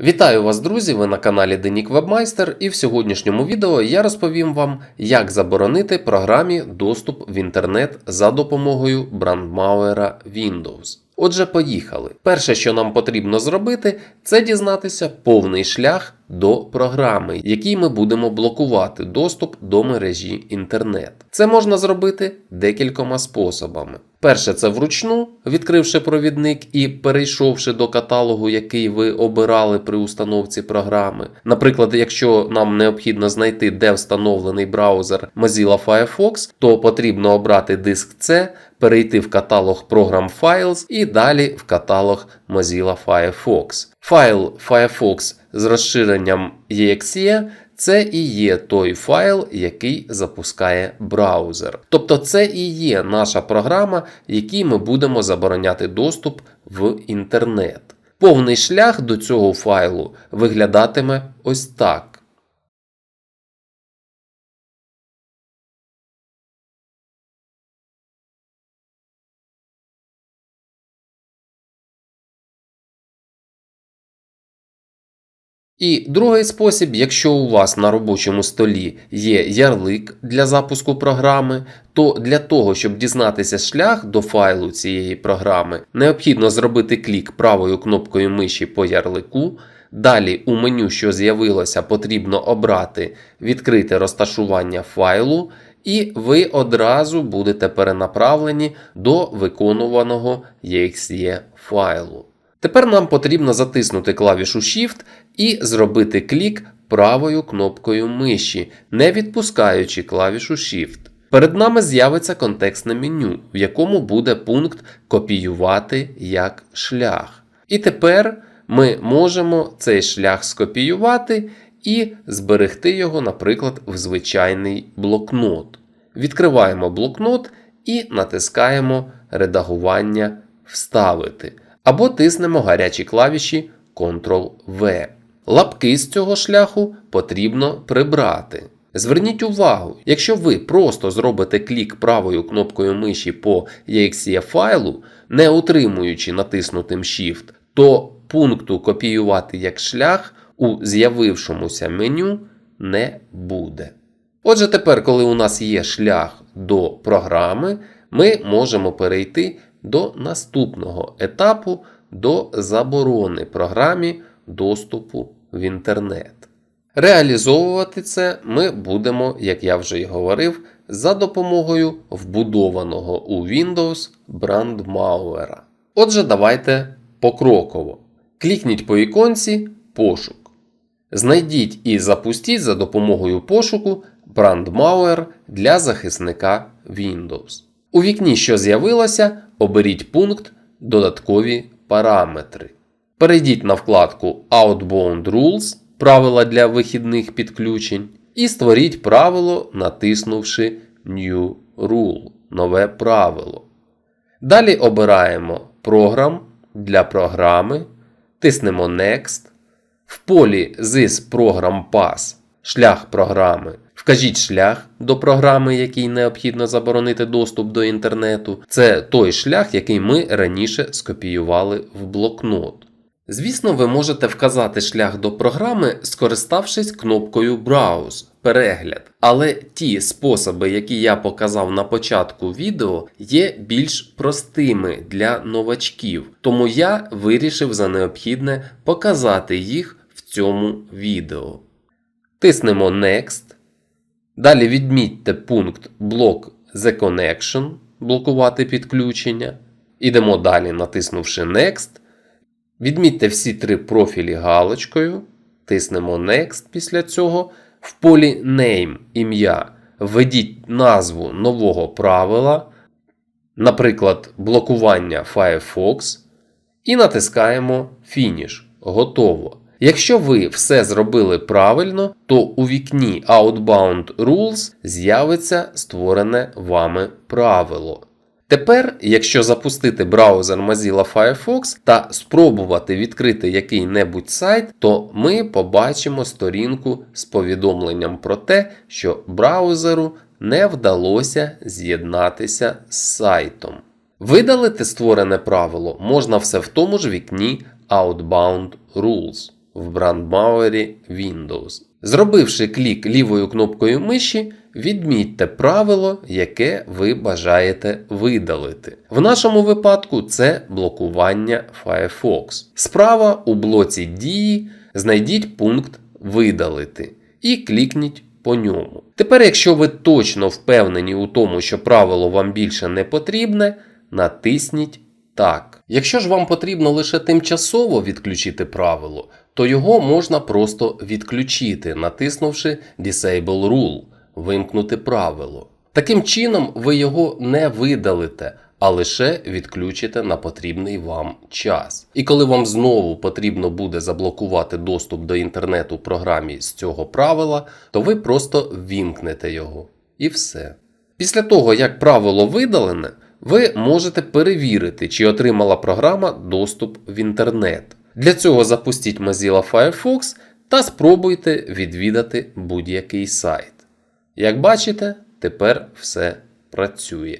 Вітаю вас, друзі! Ви на каналі Денік Вебмайстер, і в сьогоднішньому відео я розповім вам, як заборонити програмі доступ в інтернет за допомогою брандмауера Windows. Отже, поїхали. Перше, що нам потрібно зробити, це дізнатися повний шлях до програми, якій ми будемо блокувати доступ до мережі інтернет. Це можна зробити декількома способами. Перше, це вручну, відкривши провідник і перейшовши до каталогу, який ви обирали при установці програми. Наприклад, якщо нам необхідно знайти, де встановлений браузер Mozilla Firefox, то потрібно обрати диск C, перейти в каталог програм Files і далі в каталог Mozilla Firefox. Файл Firefox з розширенням exe це і є той файл, який запускає браузер. Тобто це і є наша програма, якій ми будемо забороняти доступ в інтернет. Повний шлях до цього файлу виглядатиме ось так. І другий спосіб, якщо у вас на робочому столі є ярлик для запуску програми, то для того, щоб дізнатися шлях до файлу цієї програми, необхідно зробити клік правою кнопкою миші по ярлику. Далі у меню, що з'явилося, потрібно обрати відкрите розташування файлу, і ви одразу будете перенаправлені до виконуваного exe файлу. Тепер нам потрібно затиснути клавішу Shift і зробити клік правою кнопкою миші, не відпускаючи клавішу Shift. Перед нами з'явиться контекстне меню, в якому буде пункт Копіювати як шлях. І тепер ми можемо цей шлях скопіювати і зберегти його, наприклад, в звичайний блокнот. Відкриваємо блокнот і натискаємо Редагування Вставити або тиснемо гарячі клавіші Ctrl-V. Лапки з цього шляху потрібно прибрати. Зверніть увагу, якщо ви просто зробите клік правою кнопкою миші по exe файлу, не утримуючи натиснутим Shift, то пункту копіювати як шлях у з'явившомуся меню не буде. Отже, тепер, коли у нас є шлях до програми, ми можемо перейти до наступного етапу до заборони програмі доступу в інтернет. Реалізовувати це ми будемо, як я вже й говорив, за допомогою вбудованого у Windows брандмауера. Отже, давайте покроково. Клікніть по іконці Пошук. Знайдіть і запустіть за допомогою пошуку брандмауер для захисника Windows. У вікні, що з'явилося, оберіть пункт Додаткові параметри. Перейдіть на вкладку Outbound Rules правила для вихідних підключень і створіть правило, натиснувши New Rule нове правило. Далі обираємо Програм для програми, тиснемо Next. В полі This Program Pass шлях програми. Вкажіть шлях до програми, якій необхідно заборонити доступ до інтернету. Це той шлях, який ми раніше скопіювали в блокнот. Звісно, ви можете вказати шлях до програми, скориставшись кнопкою Browse перегляд. Але ті способи, які я показав на початку відео, є більш простими для новачків, тому я вирішив за необхідне показати їх в цьому відео. Тиснемо Next. Далі відмітьте пункт Block The Connection, блокувати підключення. Ідемо далі, натиснувши Next. Відмітьте всі три профілі галочкою. Тиснемо Next після цього. В полі Name ім'я введіть назву нового правила, наприклад, блокування Firefox. І натискаємо Finish. Готово. Якщо ви все зробили правильно, то у вікні Outbound Rules з'явиться створене вами правило. Тепер, якщо запустити браузер Mozilla Firefox та спробувати відкрити який-небудь сайт, то ми побачимо сторінку з повідомленням про те, що браузеру не вдалося з'єднатися з сайтом. Видалити створене правило можна все в тому ж вікні Outbound Rules. В брандмауері Windows. Зробивши клік лівою кнопкою миші, відмітьте правило, яке ви бажаєте видалити. В нашому випадку це блокування Firefox. Справа у блоці дії знайдіть пункт Видалити і клікніть по ньому. Тепер, якщо ви точно впевнені у тому, що правило вам більше не потрібне, натисніть так. Якщо ж вам потрібно лише тимчасово відключити правило, то його можна просто відключити, натиснувши Disable Rule вимкнути правило. Таким чином, ви його не видалите, а лише відключите на потрібний вам час. І коли вам знову потрібно буде заблокувати доступ до інтернету програмі з цього правила, то ви просто вімкнете його. І все. Після того, як правило видалене, ви можете перевірити, чи отримала програма доступ в інтернет. Для цього запустіть Mozilla Firefox та спробуйте відвідати будь-який сайт. Як бачите, тепер все працює.